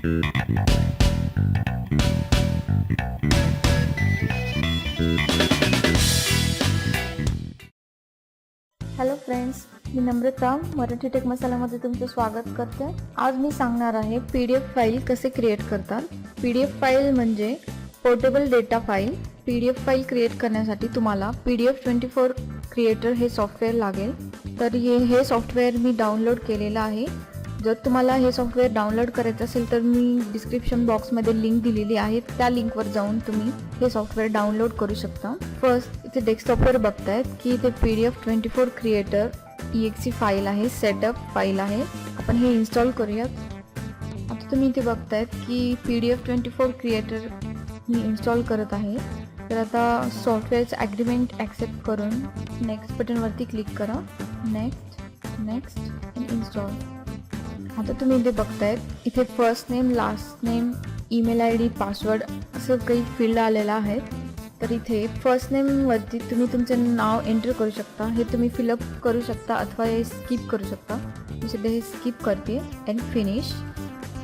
Hello friends मी Namrata Marathi tech मसाल्यामध्ये तुमचं स्वागत करते. आज मी सांगणार आहे पी डी एफ फाईल कसे क्रिएट करतात. पी डी एफ फाईल म्हणजे portable data file P D F file create करण्यासाठी तुम्हाला P D F twenty four creator हे सॉफ्टवेअर लागेल. तर हे हे सॉफ्टवेअर मी डाउनलोड केलेलं आहे. जर तुम्हाला हे सॉफ्टवेअर डाउनलोड करायचं असेल तर मी डिस्क्रिप्शन बॉक्समध्ये लिंक दिलेली आहे. त्या लिंकवर जाऊन तुम्ही हे सॉफ्टवेअर डाउनलोड करू शकता. फर्स्ट इथे डेस्कटॉपवर बघतायत की इथे P D F twenty four creator EXE file आहे सेटअप फाईल आहे. आपण हे इन्स्टॉल करूयात. आता तुम्ही इथे बघतायत की P D F twenty four creator मी इन्स्टॉल करत आहे. तर आता सॉफ्टवेअरचं ॲग्रीमेंट ॲक्सेप्ट करून नेक्स्ट बटनवरती क्लिक करा. नेक्स्ट नेक्स्ट इन्स्टॉल आता तुम्ही इथे बघतायत इथे first name last name email I D password असं काही फ़ील्ड आलेलं आहे तर इथे फ़र्स्ट नेमवरती तुम्ही तुमचं नाव एंटर करू शकता हे तुम्ही फिलअप करू शकता अथवा हे स्किप करू शकता मी सध्या हे स्किप करते अँड फिनिश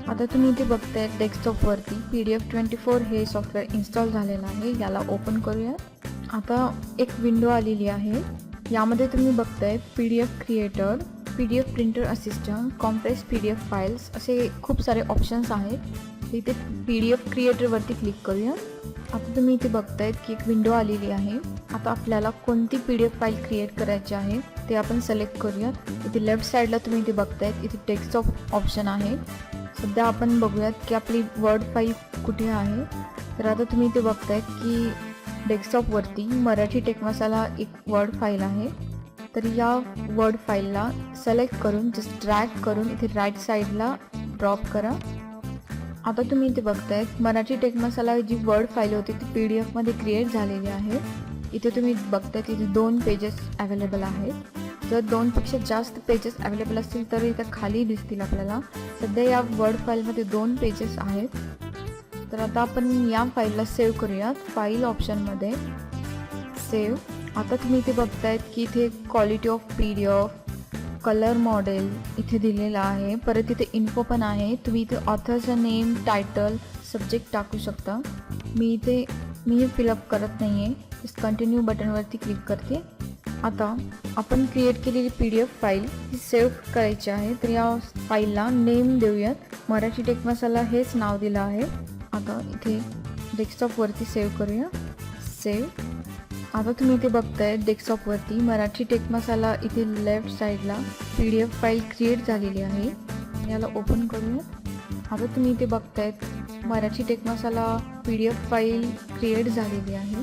आता तुम्ही इथे बघताय डेस्कटॉपवरती P D F twenty four हे सॉफ्टवेअर इन्स्टॉल झालेलं आहे याला ओपन करूया आता एक विंडो आलेली आहे यामध्ये तुम्ही बघताय P D F creator P D F printer assistant compress P D F files असे खूप सारे ऑप्शन्स आहेत. इथे पी डी एफ क्रिएटरवरती क्लिक करूया. आता तुम्ही इथे बघतायत की एक विंडो आलेली आहे. आता आपल्याला कोणती P D F file create करायची आहे ते आपण सिलेक्ट करूयात. इथे लेफ्ट साईडला तुम्ही इथे बघतायत इथे टेक्स्टॉप ऑप्शन आहे. सध्या आपण बघूयात की आपली वर्ड फाईल कुठे आहे. तर आता तुम्ही इथे बघतायत की डेस्कटॉपवरती मराठी टेक मसाला एक वर्ड फाईल आहे. तर या वर्ड फाईलला सिलेक्ट करून जस्ट ड्रॅग करून इथे राईट साईडला ड्रॉप करा. आता तुम्ही इथे बघताय मराठी टेक मसाला जी वर्ड फाईल होती ती पी डी एफमध्ये क्रिएट झालेली आहे. इथे तुम्ही बघताय तिथे दोन पेजेस अवेलेबल आहेत. जर दोनपेक्षा जास्त पेजेस अवेलेबल असतील तर इथं खाली दिसतील आपल्याला. सध्या या वर्ड फाईलमध्ये दोन पेजेस आहेत. तर आता आपण या फाईलला सेव्ह करूयात. फाईल ऑप्शनमध्ये सेव्ह आता तुम्ही इथे बघतायत की इथे quality of P D F colour model इथे दिलेलं आहे. परत इथे इन्फो पण आहे. तुम्ही इथे ऑथरचं नेम टायटल सब्जेक्ट टाकू शकता. मी इथे मी हे फिलअप करत नाही आहे कंटिन्यू बटनवरती क्लिक करते. आता आपण क्रिएट केलेली पी डी एफ फाईल ही सेव्ह करायची आहे. तर या फाईलला नेम देऊयात. मराठी टेक मसाला हेच नाव दिलं आहे. आता इथे डेस्कटॉपवरती सेव्ह करूया. सेव्ह आता तुम्ही इथे बघताय डेस्कटॉपवरती मराठी टेक मसाला इथे लेफ्ट साईडला P D F file create झालेली आहे. याला ओपन करू आता तुम्ही इथे बघतायत Marathi tech Masala P D F file create झालेली आहे.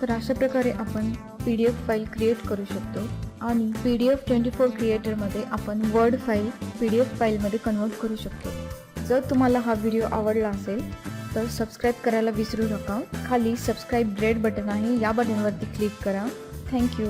तर अशा प्रकारे आपण P D F file create करू शकतो आणि P D F twenty four क्रिएटरमध्ये आपण word file P D F फाईलमध्ये कन्वर्ट करू शकतो. जर तुम्हाला हा व्हिडिओ आवडला असेल तर सबस्क्राईब करायला विसरू नका. खाली सबस्क्राईब रेड बटन आहे. या बटनवरती क्लिक करा. थँक्यू